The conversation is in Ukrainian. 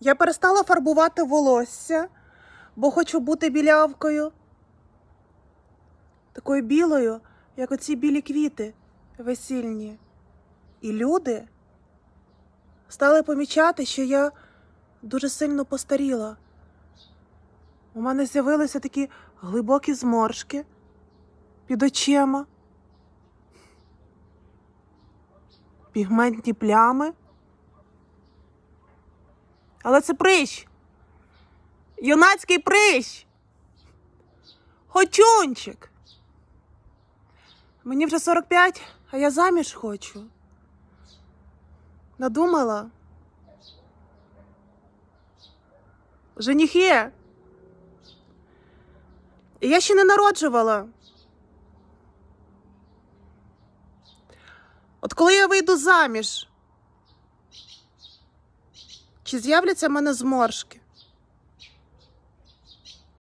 Я перестала фарбувати волосся, бо хочу бути білявкою. Такою білою, як оці білі квіти весільні. І люди стали помічати, що я дуже сильно постаріла. У мене з'явилися такі глибокі зморшки під очима, пігментні плями. Але це прищ. Юнацький прищ. Хочунчик. Мені вже 45, а я заміж хочу. Надумала. Женіхи. І Я ще не народжувала. От коли я вийду заміж, чи з'являться в мене зморшки?